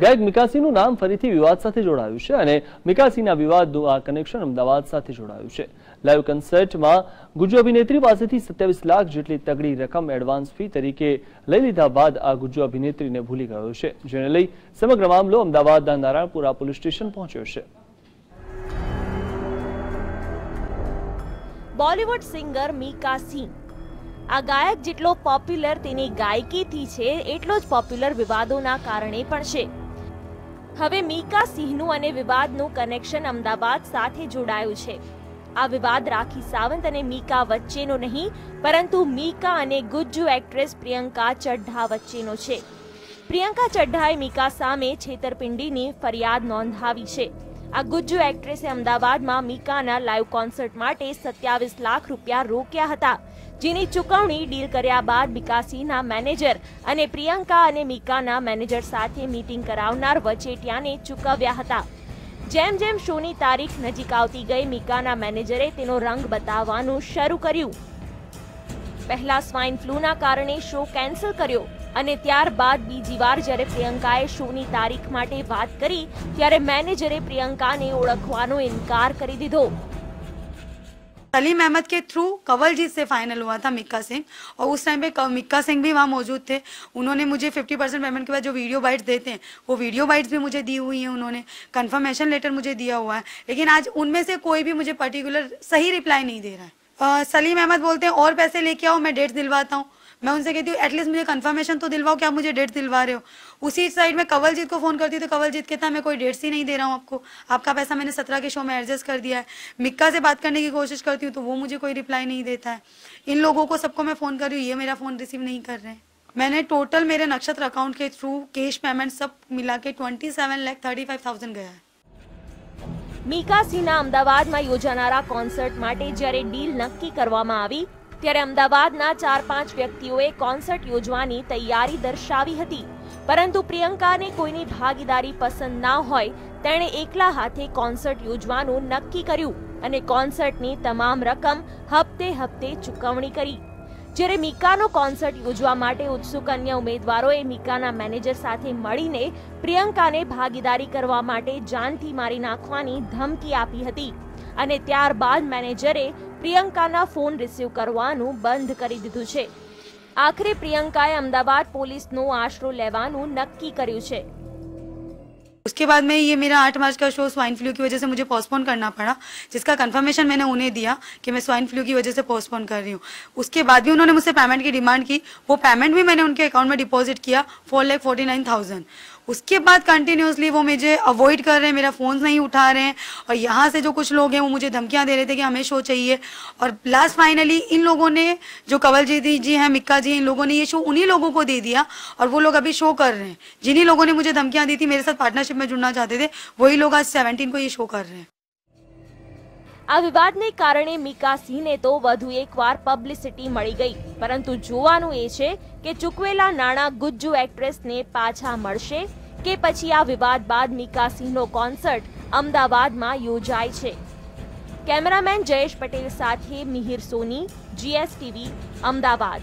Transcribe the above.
ગાયક મિકાસીનું નામ ફરીથી વિવાદ સાથે જોડાયું છે અને મિકાસીના વિવાદનું આ કનેક્શન અમદાવાદ સાથે જોડાયું છે. લાઈવ કન્સર્ટમાં ગુજ્જુ અભિનેત્રી પાસેથી સત્યાવીસ લાખ જેટલી તગડી રકમ એડવાન્સ ફી તરીકે લઈ લીધા બાદ આ ગુજ્જુ અભિનેત્રીને ભૂલી ગયો છે, જેને લઈ સમગ્ર મામલો અમદાવાદના નારાયણપુરા પોલીસ સ્ટેશન પહોંચ્યો છે. બોલિવૂડ સિંગર મીકા સિંહ આ ગાયક જેટલો પોપ્યુલર તેની ગાયકીથી છે, એટલો જ પોપ્યુલર વિવાદોના કારણે પણ છે. હવે મીકા, સિંહનું અને વિવાદનું કનેક્શન અમદાવાદ સાથે જોડાયું છે. આ વિવાદ રાખી સાવંત અને મીકા વચ્ચેનો નહીં, પરંતુ મીકા અને ગુજ્જુ એક્ટ્રેસ પ્રિયંકા ચઢ્ઢા વચ્ચેનો છે. પ્રિયંકા ચઢ્ઢાએ મીકા સામે છેતરપિંડીની ફરિયાદ નોંધાવી છે. આ ગુજ્જુ એક્ટ્રેસે અમદાવાદમાં મીકાના લાઈવ કોન્સર્ટ માટે સત્યાવીસ લાખ રૂપિયા રોક્યા હતા. જેની ચૂકવણી ડીલ કર્યા બાદ મિકાસીના મેનેજર અને પ્રિયંકા અને મીકાના મેનેજર સાથે મીટિંગ કરાવનાર વચેટિયાને ચૂકવ્યા હતા. જેમ જેમ શોની તારીખ નજીક આવતી ગઈ, મીકાના મેનેજરે તેનો રંગ બતાવવાનું શરૂ કર્યું. પહેલા સ્વાઇન ફ્લૂના કારણે શો કેન્સલ કર્યો અને ત્યારબાદ બીજી વાર જ્યારે પ્રિયંકાએ શોની તારીખ માટે વાત કરી, ત્યારે મેનેજરે પ્રિયંકાને ઓળખવાનો ઇનકાર કરી દીધો. सलीम अहमद के थ्रू कंवल जीत से फाइनल हुआ था मिक्का सिंह। और उस टाइम पे मिक्का सिंह भी वहाँ मौजूद थे। उन्होंने मुझे 50 परसेंट पेमेंट के बाद जो वीडियो बाइट्स देते हैं वो वीडियो बाइट्स भी मुझे दी हुई हैं उन्होंने। कन्फर्मेशन लेटर मुझे दिया हुआ है। लेकिन आज उनमें से कोई भी मुझे पर्टिकुलर सही रिप्लाई नहीं दे रहा है। आ, सलीम अहमद बोलते हैं और पैसे लेके आओ मैं डेट्स दिलवाता हूँ। मैं उनसे कहती हूँ एटलीस्ट मुझे कंफर्मेशन तो दिलवाओ कि आप मुझे डेट दिलवा रहे हो उसी साइड में कंवलजीत को फोन करती हूँ तो कंवलजीत कहता है मैं कोई डेट्स ही नहीं दे रहा हूँ आपको आपका पैसा मैंने सत्रह के शो में एडजस्ट कर दिया है मिक्का से बात करने की कोशिश करती हूँ तो वो मुझे कोई रिप्लाई नहीं देता है इन लोगों को सबको मैं फोन कर रही हूँ ये मेरा फोन रिसीव नहीं कर रहे हैं मैंने टोटल मेरे नक्षत्र अकाउंट के थ्रू कैश पेमेंट सब मिला के twenty seven lakh thirty five thousand गया है મીકા સિંહના અમદાવાદમાં યોજાનારા કોન્સર્ટ માટે જ્યારે ડીલ નક્કી કરવામાં આવી ત્યારે અમદાવાદના ચાર પાંચ વ્યક્તિઓએ કોન્સર્ટ યોજવાની તૈયારી દર્શાવી હતી. પરંતુ પ્રિયંકાને કોઈની ભાગીદારી પસંદ ના હોય, તેણે એકલા હાથે કોન્સર્ટ યોજવાનું નક્કી કર્યું અને કોન્સર્ટની તમામ રકમ હપ્તે હપ્તે ચૂકવણી કરી. જ્યારે મીકાનો કોન્સર્ટ યોજવા માટે ઉત્સુક અન્ય ઉમેદવારોએ મીકાના મેનેજર સાથે મળીને પ્રિયંકાને ભાગીદારી કરવા માટે જાનથી મારી નાખવાની ધમકી આપી હતી. અને ત્યારબાદ મેનેજરે પ્રિયંકાના ફોન રિસીવ કરવાનું બંધ કરી દીધું છે આખરે પ્રિયંકાએ અમદાવાદ પોલીસનો આશરો લેવાનું નક્કી કર્યું છે उसके बाद में ये मेरा आठ मार्च का शो स्वाइन फ्लू की वजह से मुझे पोस्टपोन करना पड़ा जिसका कंफर्मेशन मैंने उन्हें दिया कि मैं स्वाइन फ्लू की वजह से पोस्टपोन कर रही हूँ उसके बाद भी उन्होंने मुझसे पेमेंट की डिमांड की वो पेमेंट भी मैंने उनके अकाउंट में डिपॉजिट किया four lakh forty nine thousand उसके बाद कंटिन्यूसली वो मुझे अवॉइड कर रहे हैं मेरा फ़ोन नहीं उठा रहे हैं और यहाँ से जो कुछ लोग हैं वो मुझे धमकियाँ दे रहे थे कि हमें शो चाहिए और लास्ट फाइनली इन लोगों ने जो कंवल जी दी जी हैं मिक्का जी इन लोगों ने ये शो उन्हीं लोगों को दे दिया और वो लोग अभी शो कर रहे हैं जिन्हीं लोगों ने मुझे धमकियाँ दी थी मेरे साथ पार्टनरशिप में जुड़ना चाहते थे वही लोग आज सेवनटीन को ये शो कर रहे हैं આ વિવાદને કારણે મીકા સિંહને તો વધુ એકવાર પબ્લિસિટી મળી ગઈ પરંતુ જોવાનું એ છે કે ચૂકવેલા નાણાં ગુજ્જુ એક્ટ્રેસને પાછા મળશે કે પછી આ વિવાદ બાદ નિકાસીનો કોન્સર્ટ અમદાવાદમાં યોજાય છે. કેમેરામેન જયેશ પટેલ સાથે મિહિર સોની, જીએસટીવી, અમદાવાદ.